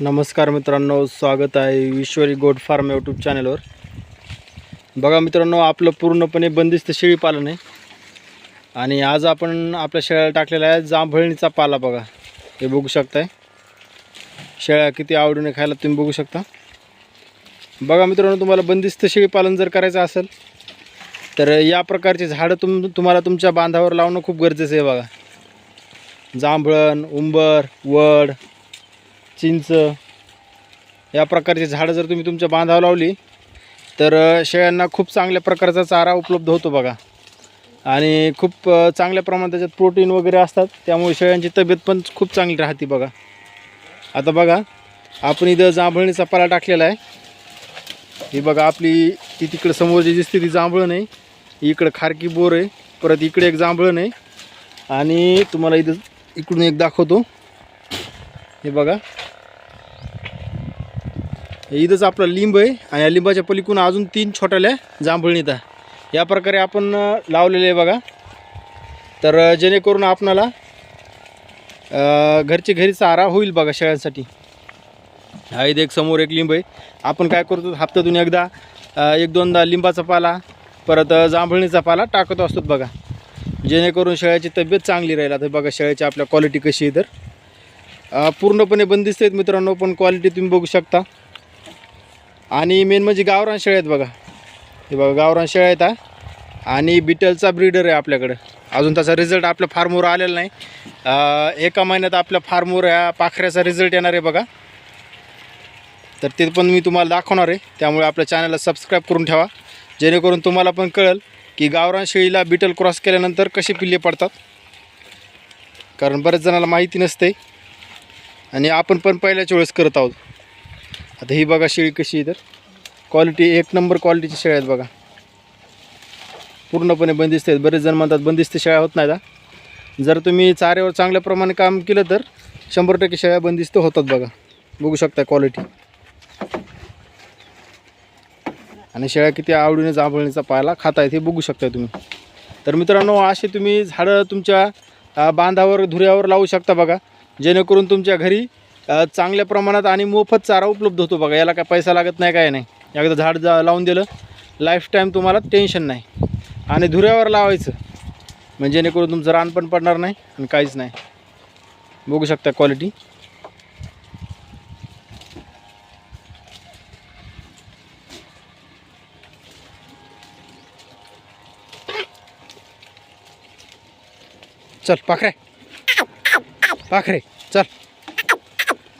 नमस्कार मित्रांनो स्वागत आहे ईश्वरी गोड फार्म यूट्यूब चॅनलवर. बघा मित्रांनो आपलं पूर्णपणे बंदिस्त शेळी पालन आहे. आणि आज आपण आपल्या शेळ्याला टाकलेला आहे जांभळणीचा पाला बघा. हे बघू शकताय. शेळ्या किती आवडीने खायला तुम्ही बघू शकता. बघा मित्रांनो तुम्हाला बंदिस्त शेळी पालन जर करायचं असेल तर या प्रकारचे झाडं तुम तुम्हाला तुमच्या बांधावर लावणं खूप गरजेचं आहे बघा. जांभळण उंबर वड चिंच या प्रकारची झाडं जर तुम्ही तुमच्या बांधावर लावली तर शेळ्यांना खूप चांगल्या प्रकारचा चारा उपलब्ध होतो बघा. आणि खूप चांगल्या प्रमाणात त्याच्यात प्रोटीन वगैरे असतात त्यामुळे शेळ्यांची तब्येत पण खूप चांगली राहते बघा. आता बघा आपण इथं जांभळणीचा पाला टाकलेला आहे. ही बघा आपली ती तिकडं समोर जी दिसते ती जांभळण आहे इकडं खारकी बोर आहे परत इकडे एक जांभळण आहे. आणि तुम्हाला इथं इकडून एक दाखवतो. हे बघा इथंच आपला लिंब आहे आणि या लिंबाच्या पलीकडून अजून तीन छोट्याल्या जांभळणीत या प्रकारे आपण लावलेले आहे बघा. तर जेणेकरून आपणाला घरचे घरी चारा होईल बघा शेळ्यांसाठी. हा इथे एक समोर एक लिंब आहे. आपण काय करतो हप्त्यातून एकदा एक दोनदा लिंबाचा पाला परत जांभळणीचा पाला टाकत असतो बघा. जेणेकरून शेळ्याची तब्येत चांगली राहील. आता बघा शेळ्याची आपल्या क्वालिटी कशी आहे तर. पूर्णपणे बंदिस्त आहेत मित्रांनो पण क्वालिटी तुम्ही बघू शकता. आणि मेन म्हणजे गावरान शेळ्या आहेत बघा. हे बघा गावरान शेळ्या आहेत हा. आणि बिटलचा ब्रीडर आहे आपल्याकडं. अजून त्याचा रिझल्ट आपल्या फार्मवर आलेला नाही. एका महिन्यात आपल्या फार्मवर या पाखऱ्याचा रिझल्ट येणार आहे बघा. तर ते पण मी तुम्हाला दाखवणार आहे. त्यामुळे आपल्या चॅनलला सबस्क्राईब करून ठेवा. जेणेकरून तुम्हाला पण कळेल की गावरान शेळीला बिटल क्रॉस केल्यानंतर कसे पिल्ले पडतात. कारण बऱ्याच जणाला माहिती नसते. आणि आपण पण पहिल्याच वेळेस करत आहोत. आता ही बघा शेळी कशी आहे तर. क्वालिटी एक नंबर क्वालिटीची शेळ्या आहेत बघा. पूर्णपणे बंदिस्त आहेत. बरेच जण म्हणतात बंदिस्त शेळ्या होत नाही हा. जर तुम्ही चाऱ्यावर चांगल्या प्रमाणे काम केलं तर शंभर टक्के शेळ्या बंदिस्त होतात बघा. बघू शकता क्वालिटी आणि शेळ्या किती आवडीने जांभळणीचा पाला खातायत हे बघू शकता तुम्ही. तर मित्रांनो असे तुम्ही झाडं तुमच्या बांधावर धुऱ्यावर लावू शकता बघा. जेणेकरून तुमच्या घरी चांगल्या प्रमाणात आणि मोफत चारा उपलब्ध होतो बघा. याला काय पैसा लागत नाही काय नाही. एकदा झाड जा लावून दिलं लाईफटाईम तुम्हाला टेन्शन नाही. आणि धुऱ्यावर लावायचं. म्हणजे जेणेकरून तुमचं रान पण पडणार नाही आणि काहीच नाही. बघू शकता क्वालिटी चल पाखरे. पाखरे चल.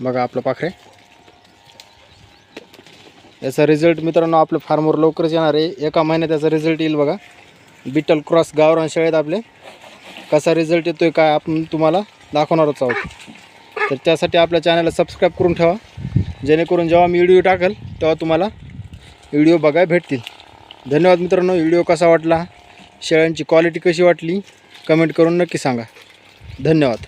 बघा आपलं पाखरे. याचा रिझल्ट मित्रांनो आपल्या फार्मवर लवकरच येणार आहे. एका महिन्यात त्याचा रिझल्ट येईल बघा. बिटल क्रॉस गावरान शाळेत आपले. कसा रिझल्ट येतो आहे काय आपण तुम्हाला दाखवणारच आहोत. तर त्यासाठी आपल्या चॅनलला सबस्क्राईब करून ठेवा. जेणेकरून जेव्हा मी व्हिडिओ टाकेल तेव्हा तुम्हाला व्हिडिओ बघाय भेटतील. धन्यवाद मित्रांनो. व्हिडिओ कसा वाटला? शेळ्यांची क्वालिटी कशी वाटली? कमेंट करून नक्की सांगा. धन्यवाद.